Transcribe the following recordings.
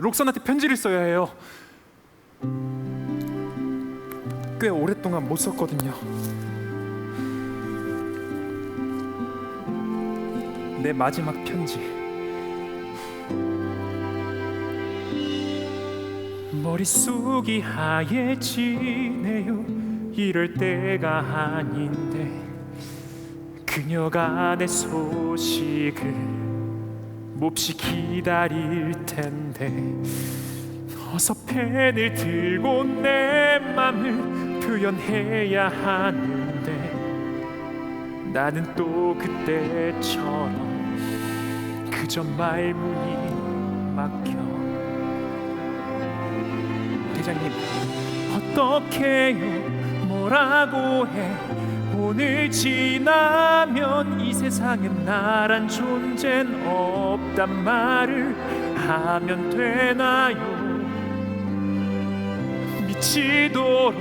록산한테 편지를 써야 해요. 꽤 오랫동안 못 썼거든요. 내 마지막 편지. 머릿속이 하얘지네요. 이럴 때가 아닌데 그녀가 내 소식을 몹시 기다릴 텐데. 어서 펜을 들고 내 맘을 표현해야 하는데. 나는 또 그때처럼 그저 말문이 막혀. 대장님 어떡해요? 뭐라고 해 오늘 지나면 이 세상엔 나란 존재는 없단 말을 하면 되나요? 미치도록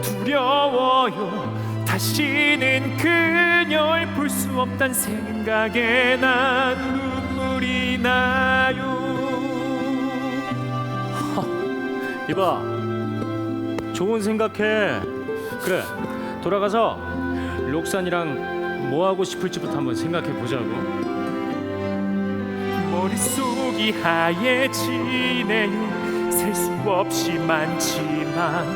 두려워요. 다시는 그녀를 볼 수 없단 생각에 난 눈물이 나요. 이봐. 좋은 생각해. 그래 돌아가서 록산이랑 뭐 하고 싶을지부터 한번 생각해 보자고. 머릿속이 하얘지네요. 셀 수 없이 많지만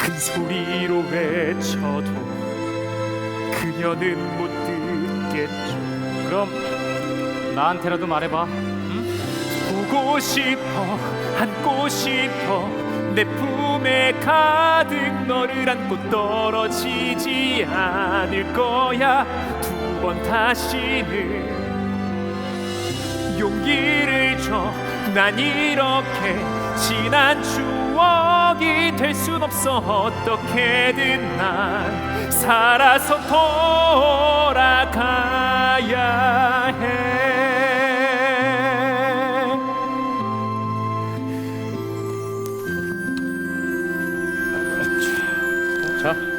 큰 소리로 외쳐도 그녀는 못 듣겠죠. 그럼 나한테라도 말해봐. 보고 싶어 안고 싶어 내 품에 가득 너를 안고 떨어지지 않을 거야. 두 번 다시는 용기를 줘. 난 이렇게 지난 추억이 될 순 없어. 어떻게든 난 살아서 돌아가야 huh?